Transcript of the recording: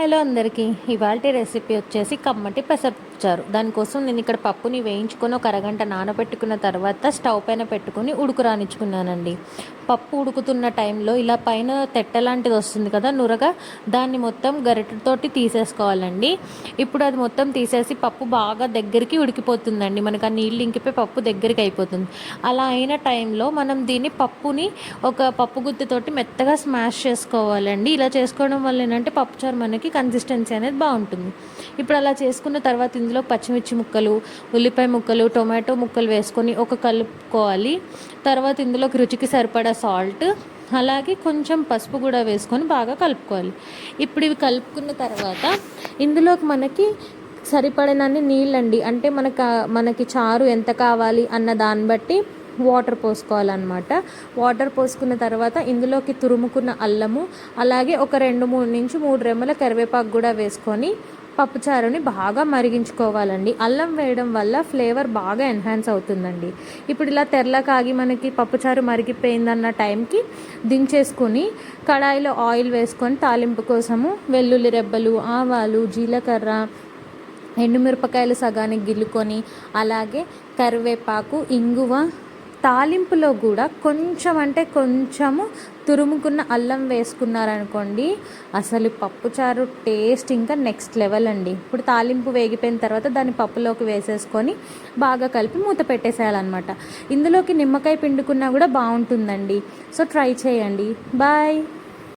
Hello అందరికీ ఇవాళ recipe వచ్చేసి కమ్మటి పెసరచారు దానికోసం నేను ఇక్కడ పప్పుని వేయించుకొని ఒక అరగంట నానబెట్టుకున్న తర్వాత స్టవ్ పైన పెట్టుకుని ఉడుకు రానిచ్చుకున్నానండి. పప్పు ఉడుకుతున్న టైంలో ఇలా పైన తెట్ట లాంటిది వస్తుంది కదా నురగా దాన్ని మొత్తం గరిటెతోటి తీసేసుకోవాలండి. ఇప్పుడు అది మొత్తం తీసేసి పప్పు బాగా దగ్గరికి ఉడికిపోతుందండి. మనకు ఆ నీళ్ళు ఇంకిపోయి పప్పు దగ్గరికి అయిపోతుంది. అలా అయిన టైంలో మనం దీన్ని పప్పుని ఒక పప్పు గుత్తితోటి మెత్తగా స్మాష్ చేసుకోవాలండి. ఇలా చేసుకోవడం వల్ల ఏంటంటే పప్పుచారు మనకి కన్సిస్టెన్సీ అనేది బాగుంటుంది. ఇప్పుడు అలా చేసుకున్న తర్వాత ఇందులో పచ్చిమిర్చి ముక్కలు ఉల్లిపాయ ముక్కలు టొమాటో ముక్కలు వేసుకొని ఒక కలుపుకోవాలి. తర్వాత ఇందులోకి రుచికి సరిపడా సాల్ట్ అలాగే కొంచెం పసుపు కూడా వేసుకొని బాగా కలుపుకోవాలి. ఇప్పుడు ఇవి కలుపుకున్న తర్వాత ఇందులోకి మనకి సరిపడినన్ని నీళ్ళండి అంటే మనకు మనకి చారు ఎంత కావాలి అన్న దాన్ని బట్టి వాటర్ పోసుకోవాలన్నమాట. వాటర్ పోసుకున్న తర్వాత ఇందులోకి తురుముకున్న అల్లము అలాగే ఒక రెండు మూడు నుంచి మూడు రెమ్మల కరివేపాకు కూడా వేసుకొని పప్పుచారుని బాగా మరిగించుకోవాలండి. అల్లం వేయడం వల్ల ఫ్లేవర్ బాగా ఎన్హాన్స్ అవుతుందండి. ఇప్పుడు ఇలా తెరల కాగి మనకి పప్పుచారు మరిగిపోయిందన్న టైంకి దించేసుకొని కడాయిలో ఆయిల్ వేసుకొని తాలింపు కోసము వెల్లుల్లి రెబ్బలు ఆవాలు జీలకర్ర ఎండుమిరపకాయలు సగానికి గిల్లుకొని అలాగే కరివేపాకు ఇంగువ తాలింపులో కూడా కొంచెం అంటే కొంచెము తురుముకున్న అల్లం వేసుకున్నారనుకోండి అసలు పప్పుచారు టేస్ట్ ఇంకా నెక్స్ట్ లెవెల్ అండి. ఇప్పుడు తాలింపు వేగిపోయిన తర్వాత దాన్ని పప్పులోకి వేసేసుకొని బాగా కలిపి మూత పెట్టేసేయాలన్నమాట. ఇందులోకి నిమ్మకాయ పిండుకున్నా కూడా బాగుంటుందండి. సో ట్రై చేయండి. బాయ్.